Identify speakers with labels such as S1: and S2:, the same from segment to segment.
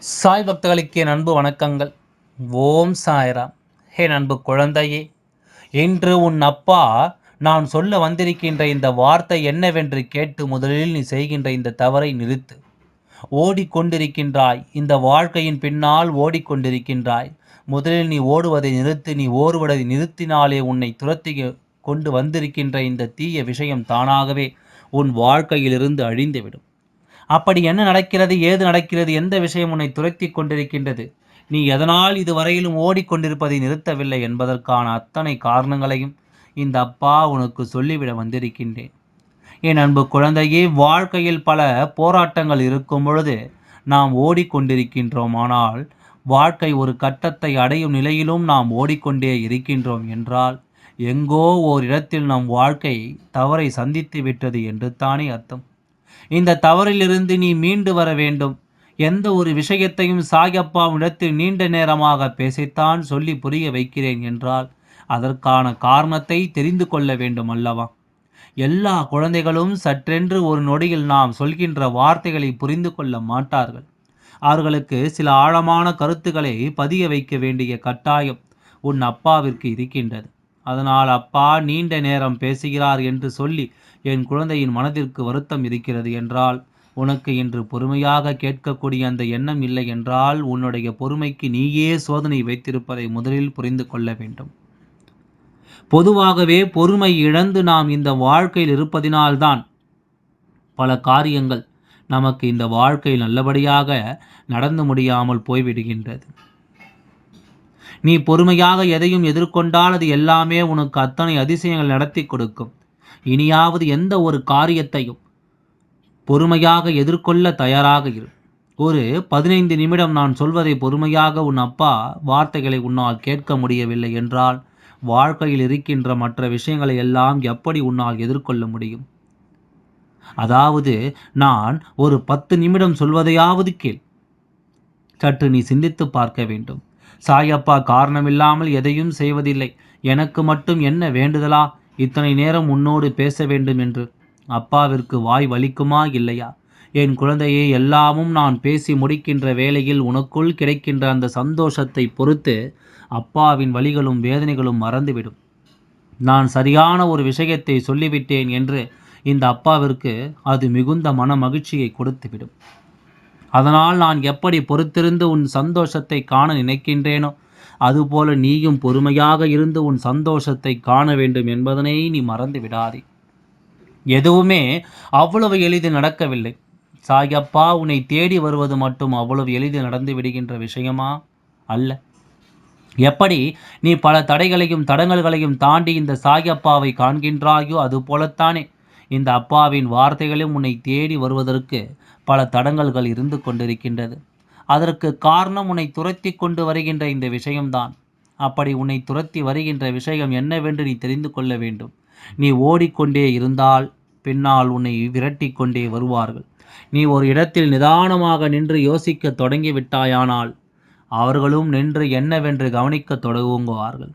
S1: சாய் பக்தர்களுக்கு என் அன்பு வணக்கங்கள். ஓம் சாய்ராம். ஹே அன்பு குழந்தையே இன்று உன் அப்பா நான் சொல்ல வந்திருக்கின்ற இந்த வார்த்தை என்னவென்று கேட்டு முதலில் நீ செய்கின்ற இந்த தவறை நிறுத்து. ஓடிக்கொண்டிருக்கின்றாய் இந்த வாழ்க்கையின் பின்னால் ஓடிக்கொண்டிருக்கின்றாய். முதலில் நீ ஓடுவதை நிறுத்து நீ ஓடுவதை நிறுத்தினாலே உன்னை துரத்தி கொண்டு வந்திருக்கின்ற இந்த தீய விஷயம் தானாகவே உன் வாழ்க்கையிலிருந்து அழிந்துவிடும். அப்படி என்ன நடக்கிறது ஏது நடக்கிறது எந்த விஷயம் உன்னை துரத்தி கொண்டிருக்கின்றது? நீ எதனால் இதுவரையிலும் ஓடிக்கொண்டிருப்பதை நிறுத்தவில்லை என்பதற்கான அத்தனை காரணங்களையும் இந்த அப்பா உனக்கு சொல்லிவிட வந்திருக்கின்றேன். என் அன்பு குழந்தையே வாழ்க்கையில் பல போராட்டங்கள் இருக்கும் பொழுது நாம் ஓடிக்கொண்டிருக்கின்றோம் ஆனால் வாழ்க்கை ஒரு கட்டத்தை அடையும் நிலையிலும் நாம் ஓடிக்கொண்டே இருக்கின்றோம் என்றால் எங்கோ ஓர் இடத்தில் நம் வாழ்க்கை தவறை சந்தித்து விட்டது என்று தானே அர்த்தம். இந்த தவறிலிருந்து நீ மீண்டு வர வேண்டும். எந்த ஒரு விஷயத்தையும் சாயப்பாவிடத்தில் நீண்ட நேரமாக பேசித்தான் சொல்லி புரிய வைக்கிறேன் என்றால் அதற்கான காரணத்தை தெரிந்து கொள்ள வேண்டும் அல்லவா? எல்லா குழந்தைகளும் சற்றென்று ஒரு நொடியில் நாம் சொல்கின்ற வார்த்தைகளை புரிந்து கொள்ள மாட்டார்கள். அவர்களுக்கு சில ஆழமான கருத்துக்களை பதிய வைக்க வேண்டிய கட்டாயம் உன் அப்பாவிற்கு இருக்கின்றது. அதனால் அப்பா நீண்ட நேரம் பேசுகிறார் என்று சொல்லி என் குழந்தையின் மனதிற்கு வருத்தம் இருக்கிறது என்றால் உனக்கு இன்று பொறுமையாக கேட்கக்கூடிய அந்த எண்ணம் இல்லை என்றால் உன்னுடைய பொறுமைக்கு நீயே சோதனை வைத்திருப்பதை முதலில் புரிந்து கொள்ள வேண்டும். பொதுவாகவே பொறுமை இழந்து நாம் இந்த வாழ்க்கையில் இருப்பதினால்தான் பல காரியங்கள் நமக்கு இந்த வாழ்க்கையில் நல்லபடியாக நடந்து முடியாமல் போய்விடுகின்றது. நீ பொறுமையாக எதையும் எதிர்கொண்டால் அது எல்லாமே உனக்கு அத்தனை அதிசயங்கள் நடத்தி கொடுக்கும். இனியாவது எந்த ஒரு காரியத்தையும் பொறுமையாக எதிர்கொள்ள தயாராக இரு. ஒரு பதினைந்து நிமிடம் நான் சொல்வதை பொறுமையாக உன் அப்பா வார்த்தைகளை உன்னால் கேட்க முடியவில்லை என்றால் வாழ்க்கையில் இருக்கின்ற மற்ற விஷயங்களை எல்லாம் எப்படி உன்னால் எதிர்கொள்ள முடியும்? அதாவது நான் ஒரு பத்து நிமிடம் சொல்வதையாவது கேள். சற்று நீ சிந்தித்து பார்க்க வேண்டும். சாயப்பா காரணமில்லாமல் எதையும் செய்வதில்லை. எனக்கு மட்டும் என்ன வேண்டுதலா? இத்தனை நேரம் உன்னோடு பேச வேண்டும் என்று. அப்பாவிற்கு வாய் வலிக்குமா இல்லையா? என் குழந்தையே எல்லாமும் நான் பேசி முடிக்கின்ற வேளையில் உனக்குள் கிடைக்கின்ற அந்த சந்தோஷத்தை பொறுத்து அப்பாவின் வழிகளும் வேதனைகளும் மறந்துவிடும். நான் சரியான ஒரு விஷயத்தை சொல்லிவிட்டேன் என்று இந்த அப்பாவிற்கு அது மிகுந்த மன மகிழ்ச்சியை கொடுத்துவிடும். அதனால் நான் எப்படி பொறுத்திருந்து உன் சந்தோஷத்தை காண நினைக்கின்றேனோ அதுபோல நீயும் பொறுமையாக இருந்து உன் சந்தோஷத்தை காண வேண்டும் என்பதனை நீ மறந்து விடாதே. எதுவுமே அவ்வளவு எளிது நடக்கவில்லை. சாயப்பா உன்னை தேடி வருவது மட்டும் அவ்வளவு எளிது நடந்து விடுகின்ற விஷயமா? அல்ல. எப்படி நீ பல தடைகளையும் தடங்கல்களையும் தாண்டி இந்த சாயப்பாவை காண்கின்றாயோ அது போலத்தானே இந்த அப்பாவின் வார்த்தைகளும் உன்னை தேடி வருவதற்கு பல தடங்கல்கள் இருந்து கொண்டிருக்கின்றது. அதற்கு காரணம் உன்னை துரத்தி கொண்டு வருகின்ற இந்த விஷயம்தான். அப்படி உன்னை துரத்தி வருகின்ற விஷயம் என்னவென்று நீ தெரிந்து கொள்ள வேண்டும். நீ ஓடிக்கொண்டே இருந்தால் பின்னால் உன்னை விரட்டி கொண்டே வருவார்கள். நீ ஒரு இடத்தில் நிதானமாக நின்று யோசிக்க தொடங்கிவிட்டாயானால் அவர்களும் நின்று என்னவென்று கவனிக்க தொடங்குவார்கள்.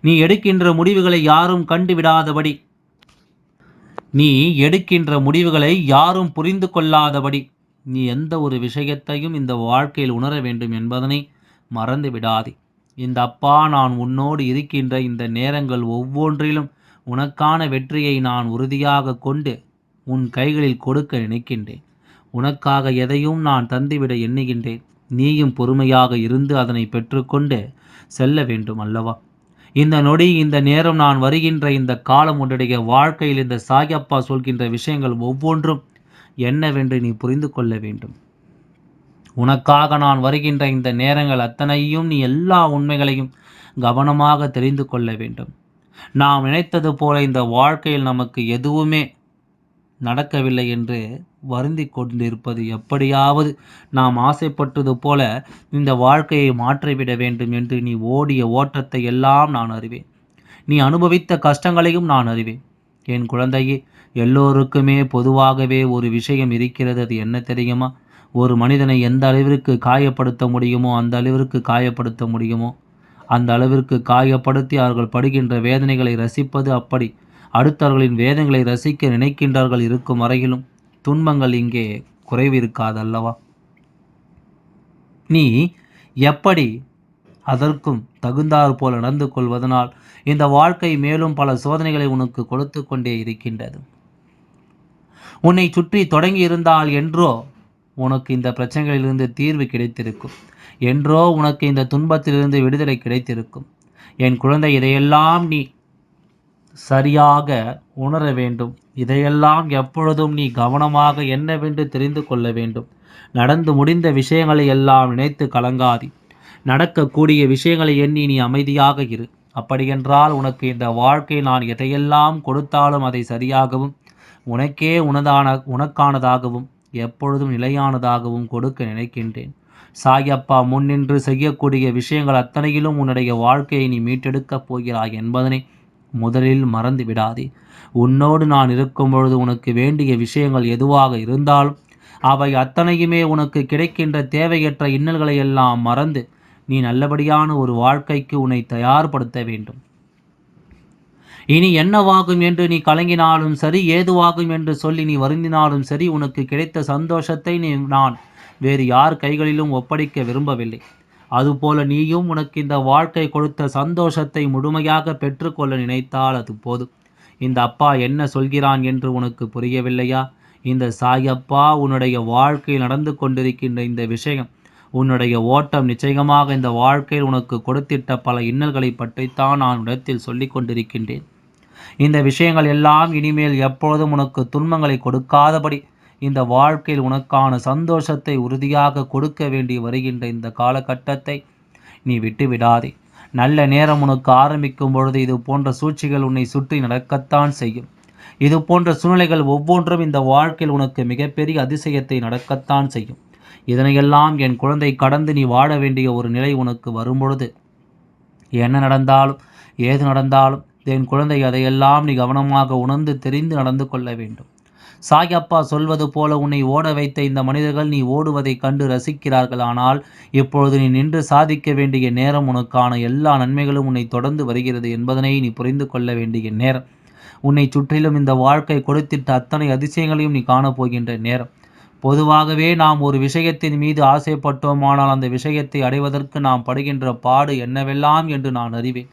S1: நீ எடுக்கின்ற முடிவுகளை யாரும் கண்டுவிடாதபடி. நீ எடுக்கின்ற முடிவுகளை யாரும் புரிந்து கொள்ளாதபடி. நீ எந்த ஒரு விஷயத்தையும் இந்த வாழ்க்கையில் உணர வேண்டும் என்பதனை மறந்து விடாதே. இந்த அப்பா நான் உன்னோடு இருக்கின்ற இந்த நேரங்கள் ஒவ்வொன்றிலும் உனக்கான வெற்றியை நான் உறுதியாக கொண்டு உன் கைகளில் கொடுக்க நினைக்கின்றேன். உனக்காக எதையும் நான் தந்துவிட எண்ணுகின்றேன். நீயும் பொறுமையாக இருந்து அதனை பெற்றுக்கொண்டு செல்ல வேண்டும் அல்லவா? இந்த நொடி இந்த நேரம் நான் வருகின்ற இந்த காலம் உன்னுடைய வாழ்க்கையில் இந்த சாயப்பா சொல்கின்ற விஷயங்கள் ஒவ்வொன்றும் என்னவென்று நீ புரிந்து கொள்ள வேண்டும். உனக்காக நான் வருகின்ற இந்த நேரங்கள் அத்தனையும் நீ எல்லா உண்மைகளையும் கவனமாக தெரிந்து கொள்ள வேண்டும். நாம் நினைத்தது போல இந்த வாழ்க்கையில் நமக்கு எதுவுமே நடக்கவில்லை என்று வருந்தி கொண்டிருப்பது எப்படியாவது நாம் ஆசைப்பட்டது போல இந்த வாழ்க்கையை மாற்றிவிட வேண்டும் என்று நீ ஓடிய ஓட்டத்தை எல்லாம் நான் அறிவேன். நீ அனுபவித்த கஷ்டங்களையும் நான் அறிவேன். என் குழந்தையே எல்லோருக்குமே பொதுவாகவே ஒரு விஷயம் இருக்கிறது. அது என்ன தெரியுமா? ஒரு மனிதனை எந்த அளவிற்கு காயப்படுத்த முடியுமோ அந்த அளவிற்கு காயப்படுத்த முடியுமோ அந்த அளவிற்கு காயப்படுத்தி அவர்கள் படுகின்ற வேதனைகளை ரசிப்பது அப்படி. அடுத்தவர்களின் வேதனைகளை ரசிக்க நினைக்கின்றார்கள் இருக்கும் வரையிலும் துன்பங்கள் இங்கே குறைவு இருக்காதல்லவா நீ எப்படி அதற்கும் தகுந்தாற் போல நடந்து கொள்வதனால் இந்த வாழ்க்கை மேலும் பல சோதனைகளை உனக்கு கொடுத்து கொண்டே இருக்கின்றது. உன்னை சுற்றி தொடங்கி இருந்தால் என்றோ உனக்கு இந்த பிரச்சனைகளிலிருந்து தீர்வு கிடைத்திருக்கும். என்றோ உனக்கு இந்த துன்பத்திலிருந்து விடுதலை கிடைத்திருக்கும். என் குழந்தை இதையெல்லாம் நீ சரியாக உணர வேண்டும். இதையெல்லாம் எப்பொழுதும் நீ கவனமாக என்னவென்று தெரிந்து கொள்ள வேண்டும். நடந்து முடிந்த விஷயங்களை எல்லாம் நினைத்து கலங்காதி. நடக்கக்கூடிய விஷயங்களை எண்ணி நீ அமைதியாக இரு. அப்படியென்றால் உனக்கு இந்த வாழ்க்கை நான் எதையெல்லாம் கொடுத்தாலும் அதை சரியாகவும் உனக்கே உனதான உனக்கானதாகவும் எப்பொழுதும் நிலையானதாகவும் கொடுக்க நினைக்கின்றேன். சாயப்பா முன்னின்று செய்யக்கூடிய விஷயங்கள் அத்தனையிலும் உன்னுடைய வாழ்க்கையை நீ மீட்டெடுக்கப் போகிறாய் என்பதனை முதலில் மறந்து விடாதே உன்னோடு நான் இருக்கும் பொழுது உனக்கு வேண்டிய விஷயங்கள் எதுவாக இருந்தாலும் அவை அத்தனையுமே உனக்கு கிடைக்கின்ற தேவையற்ற இன்னல்களை எல்லாம் மறந்து நீ நல்லபடியான ஒரு வாழ்க்கைக்கு உன்னை தயார்படுத்த வேண்டும். இனி என்னவாகும் என்று நீ கலங்கினாலும் சரி ஏதுவாகும் என்று சொல்லி நீ வருந்தினாலும் சரி உனக்கு கிடைத்த சந்தோஷத்தை நீ நான் வேறு யார் கைகளிலும் ஒப்படைக்க விரும்பவில்லை. அதுபோல நீயும் உனக்கு இந்த வாழ்க்கை கொடுத்த சந்தோஷத்தை முழுமையாக பெற்றுக்கொள்ள நினைத்தால் அது போதும் இந்த அப்பா என்ன சொல்கிறான் என்று உனக்கு புரியவில்லையா? இந்த சாயப்பா உன்னுடைய வாழ்க்கையில் நடந்து கொண்டிருக்கின்ற இந்த விஷயம் உன்னுடைய ஓட்டம் நிச்சயமாக இந்த வாழ்க்கையில் உனக்கு கொடுத்திட்ட பல இன்னல்களை பற்றித்தான் நான் இடத்தில் சொல்லிக் கொண்டிருக்கின்றேன். இந்த விஷயங்கள் எல்லாம் இனிமேல் எப்பொழுதும் உனக்கு துன்பங்களை கொடுக்காதபடி இந்த வாழ்க்கையில் உனக்கான சந்தோஷத்தை உறுதியாக கொடுக்க வேண்டி வருகின்ற இந்த காலகட்டத்தை நீ விட்டு விடாதே நல்ல நேரம் உனக்கு ஆரம்பிக்கும் பொழுது இது போன்ற சூழ்ச்சிகள் உன்னை சுற்றி நடக்கத்தான் செய்யும். இது போன்ற சூழ்நிலைகள் ஒவ்வொன்றும் இந்த வாழ்க்கையில் உனக்கு மிகப்பெரிய அதிசயத்தை நடக்கத்தான் செய்யும். இதனையெல்லாம் என் குழந்தை கடந்து நீ வாழ வேண்டிய ஒரு நிலை உனக்கு வரும்பொழுது என்ன நடந்தாலும் ஏது நடந்தாலும் என் குழந்தை அதையெல்லாம் நீ கவனமாக உணர்ந்து தெரிந்து நடந்து கொள்ள வேண்டும். சாயப்பா சொல்வது போல உன்னை ஓட வைத்த இந்த மனிதர்கள் நீ ஓடுவதை கண்டு ரசிக்கிறார்கள். ஆனால் இப்பொழுது நீ நின்று சாதிக்க வேண்டிய நேரம் உனக்கான எல்லா நன்மைகளும் உன்னை தொடர்ந்து வருகிறது என்பதனை நீ புரிந்து கொள்ள வேண்டிய நேரம். உன்னை சுற்றிலும் இந்த வாழ்க்கை கொடுத்திட்ட அத்தனை அதிசயங்களையும் நீ காணப்போகின்ற நேரம். பொதுவாகவே நாம் ஒரு விஷயத்தின் மீது ஆசைப்பட்டோமானால் அந்த விஷயத்தை அடைவதற்கு நாம் படுகின்ற பாடு என்னவெல்லாம் என்று நான் அறிவேன்.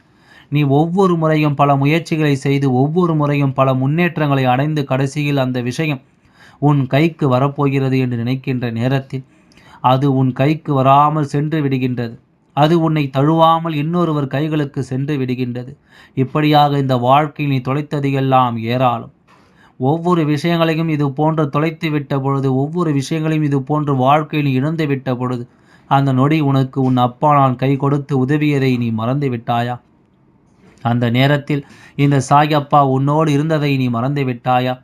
S1: நீ ஒவ்வொரு முறையும் பல முயற்சிகளை செய்து ஒவ்வொரு முறையும் பல முன்னேற்றங்களை அடைந்து கடைசியில் அந்த விஷயம் உன் கைக்கு வரப்போகிறது என்று நினைக்கின்ற நேரத்தில் அது உன் கைக்கு வராமல் சென்று விடுகின்றது. அது உன்னை தழுவாமல் இன்னொருவர் கைகளுக்கு சென்று விடுகின்றது. இப்படியாக இந்த வாழ்க்கையில் நீ தொலைத்தது எல்லாம் ஏராளம். ஒவ்வொரு விஷயங்களையும் இது போன்று தொலைத்து விட்ட பொழுது ஒவ்வொரு விஷயங்களையும் இது போன்று வாழ்க்கையில் நீ இழந்து விட்ட பொழுது அந்த நொடி உனக்கு உன் அப்பா நான் கை கொடுத்து உதவியதை நீ மறந்து விட்டாயா? அந்த நேரத்தில் இந்த சாயப்பா உன்னோடு இருந்ததை நீ மறந்து விட்டாயா?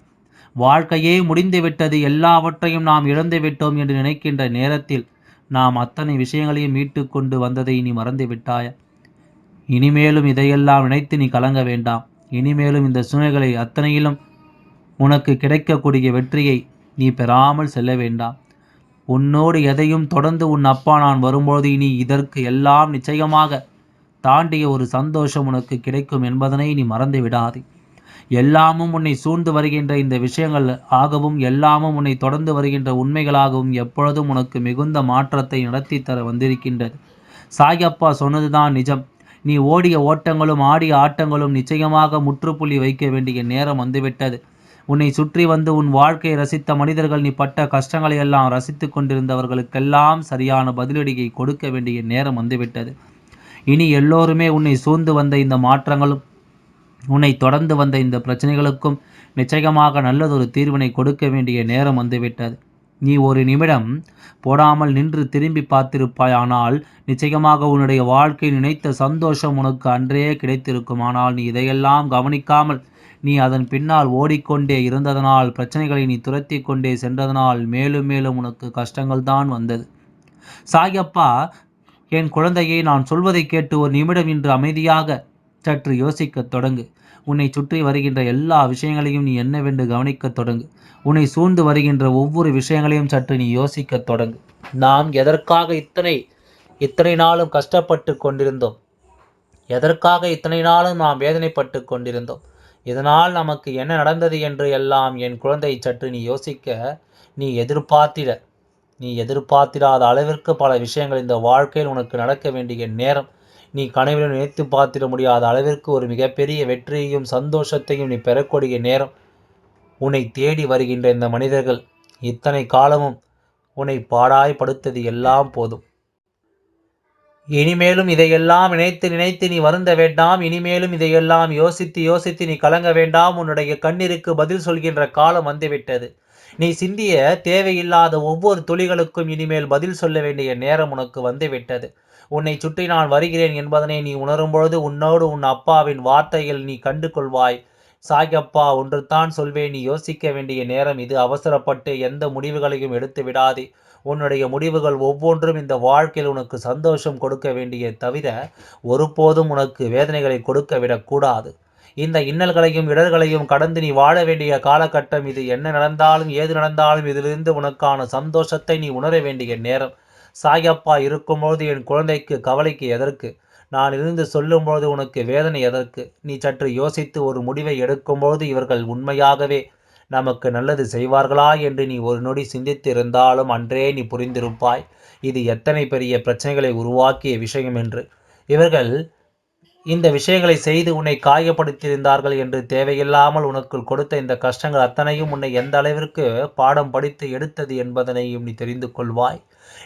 S1: வாழ்க்கையே முடிந்துவிட்டது எல்லாவற்றையும் நாம் இழந்து விட்டோம் என்று நினைக்கின்ற நேரத்தில் நாம் அத்தனை விஷயங்களையும் மீட்டு கொண்டு வந்ததை நீ மறந்து விட்டாயா? இனிமேலும் இதையெல்லாம் நினைத்து நீ கலங்க வேண்டாம். இனிமேலும் இந்த சுமைகளை அத்தனையிலும் உனக்கு கிடைக்கக்கூடிய வெற்றியை நீ பெறாமல் செல்ல வேண்டாம். உன்னோடு எதையும் தொடர்ந்து உன் அப்பா நான் வரும்போது இனி இதற்கு எல்லாம் நிச்சயமாக தாண்டிய ஒரு சந்தோஷம் உனக்கு கிடைக்கும் என்பதனை நீ மறந்து விடாது எல்லாமும் உன்னை சூழ்ந்து வருகின்ற இந்த விஷயங்கள் ஆகவும் எல்லாமும் உன்னை தொடர்ந்து வருகின்ற உண்மைகளாகவும் எப்பொழுதும் உனக்கு மிகுந்த மாற்றத்தை நடத்தி தர வந்திருக்கின்றது. சாயப்பா சொன்னதுதான் நிஜம். நீ ஓடிய ஓட்டங்களும் ஆடிய ஆட்டங்களும் நிச்சயமாக முற்றுப்புள்ளி வைக்க வேண்டிய நேரம் வந்துவிட்டது. உன்னை சுற்றி வந்து உன் வாழ்க்கையை ரசித்த மனிதர்கள் நீ பட்ட கஷ்டங்களை எல்லாம் ரசித்து கொண்டிருந்தவர்களுக்கெல்லாம் சரியான பதிலடியை கொடுக்க வேண்டிய நேரம் வந்துவிட்டது. இனி எல்லோருமே உன்னை சூழ்ந்து வந்த இந்த மாற்றங்களும் உன்னை தொடர்ந்து வந்த இந்த பிரச்சனைகளுக்கும் நிச்சயமாக நல்லதொரு தீர்வினை கொடுக்க வேண்டிய நேரம் வந்துவிட்டது. நீ ஒரு நிமிடம் போடாமல் நின்று திரும்பி பார்த்திருப்பாய் ஆனால் நிச்சயமாக உன்னுடைய வாழ்க்கை நினைத்த சந்தோஷம் உனக்கு அன்றே கிடைத்திருக்கும். ஆனால் நீ இதையெல்லாம் கவனிக்காமல் நீ அதன் பின்னால் ஓடிக்கொண்டே இருந்ததனால் பிரச்சனைகளை நீ துரத்தி கொண்டே சென்றதனால் மேலும் மேலும் உனக்கு கஷ்டங்கள் தான் வந்தது. சாயப்பா என் குழந்தையை நான் சொல்வதை கேட்டு ஒரு நிமிடம் இன்று அமைதியாக சற்று யோசிக்கத் தொடங்கு. உன்னை சுற்றி வருகின்ற எல்லா விஷயங்களையும் நீ என்னவென்று கவனிக்கத் தொடங்கு. உன்னை சூழ்ந்து வருகின்ற ஒவ்வொரு விஷயங்களையும் சற்று நீ யோசிக்கத் தொடங்கு. நாம் எதற்காக இத்தனை இத்தனை நாளும் கஷ்டப்பட்டு கொண்டிருந்தோம்? எதற்காக இத்தனை நாளும் நாம் வேதனைப்பட்டு கொண்டிருந்தோம்? இதனால் நமக்கு என்ன நடந்தது என்று எல்லாம் என் குழந்தை சற்று நீ யோசிக்க நீ எதிர்பார்த்திட. நீ எதிர்பார்த்திராத அளவிற்கு பல விஷயங்கள் இந்த வாழ்க்கையில் உனக்கு நடக்க வேண்டிய நேரம். நீ கனவில் நினைத்து பார்த்திட முடியாத அளவிற்கு ஒரு மிகப்பெரிய வெற்றியையும் சந்தோஷத்தையும் நீ பெறக்கூடிய நேரம் உன்னை தேடி வருகின்ற இந்த மனிதர்கள். இத்தனை காலமும் உன்னை பாடாய்படுத்தது எல்லாம் போதும். இனிமேலும் இதையெல்லாம் நினைத்து நினைத்து நீ வருந்த வேண்டாம். இனிமேலும் இதையெல்லாம் யோசித்து யோசித்து நீ கலங்க வேண்டாம். உன்னுடைய கண்ணீருக்கு பதில் சொல்கின்ற காலம் வந்துவிட்டது. நீ சிந்திய தேவையில்லாத ஒவ்வொரு துளிகளுக்கும் இனிமேல் பதில் சொல்ல வேண்டிய நேரம் உனக்கு வந்துவிட்டது. உன்னை சுற்றி நான் வருகிறேன் என்பதனை நீ உணரும்பொழுது உன்னோடு உன் அப்பாவின் வார்த்தையில் நீ கண்டு கொள்வாய் சாயப்பா ஒன்றுதான் சொல்வேன் நீ யோசிக்க வேண்டிய நேரம் இது. அவசரப்பட்டு எந்த முடிவுகளையும் எடுத்து விடாதே. உன்னுடைய முடிவுகள் ஒவ்வொன்றும் இந்த வாழ்க்கையில் உனக்கு சந்தோஷம் கொடுக்க வேண்டிய தவிர ஒருபோதும் உனக்கு வேதனைகளை கொடுக்க விடக்கூடாது. இந்த இன்னல்களையும் இடர்களையும் கடந்து நீ வாழ வேண்டிய காலகட்டம் இது. என்ன நடந்தாலும் ஏது நடந்தாலும் இதிலிருந்து உனக்கான சந்தோஷத்தை நீ உணர வேண்டிய நேரம். சாயப்பா இருக்கும்போது என் குழந்தைக்கு கவலைக்கு எதற்கு? நான் இருந்து சொல்லும்போது உனக்கு வேதனை எதற்கு? நீ சற்று யோசித்து ஒரு முடிவை எடுக்கும்போது இவர்கள் உண்மையாகவே நமக்கு நல்லது செய்வார்களா என்று நீ ஒரு நொடி சிந்தித்து இருந்தாலும் அன்றே நீ புரிந்திருப்பாய். இது எத்தனை பெரிய பிரச்சனைகளை உருவாக்கிய விஷயம் என்று. இவர்கள் இந்த விஷயங்களை செய்து உன்னை காயப்படுத்தியிருந்தார்கள் என்று தேவையில்லாமல் உனக்குள் கொடுத்த இந்த கஷ்டங்கள் அத்தனையும் உன்னை எந்த அளவிற்கு பாடம் படித்து எடுத்தது என்பதனையும் நீ தெரிந்து கொள்வாய்.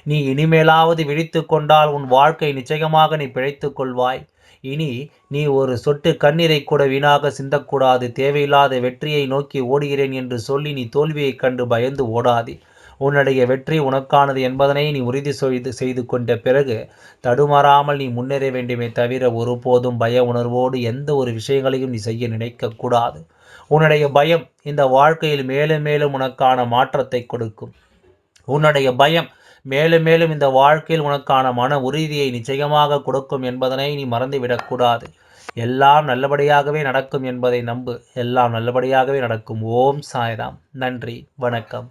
S1: நீ இனிமேலாவது விழித்து கொண்டால் உன் வாழ்க்கை நிச்சயமாக நீ பிழைத்து கொள்வாய். இனி நீ ஒரு சொட்டு கண்ணீரை கூட வீணாக சிந்தக்கூடாது. தேவையில்லாத வெற்றியை நோக்கி ஓடுகிறேன் என்று சொல்லி நீ தோல்வியைக் கண்டு பயந்து ஓடாதே. உன்னுடைய வெற்றி உனக்கானது என்பதனை நீ உறுதி செய்து செய்து கொண்ட பிறகு தடுமாறாமல் நீ முன்னேற வேண்டுமே தவிர ஒருபோதும் பய உணர்வோடு எந்த ஒரு விஷயங்களையும் நீ செய்ய நினைக்கக்கூடாது உன்னுடைய பயம் இந்த வாழ்க்கையில் மேலும் மேலும் உனக்கான மாற்றத்தை கொடுக்கும். உன்னுடைய பயம் மேலும் மேலும் இந்த வாழ்க்கையில் உனக்கான மன உறுதியை நிச்சயமாக கொடுக்கும் என்பதனை நீ மறந்துவிடக்கூடாது எல்லாம் நல்லபடியாகவே நடக்கும் என்பதை நம்பு. எல்லாம் நல்லபடியாகவே நடக்கும். ஓம் சாய்ராம். நன்றி. வணக்கம்.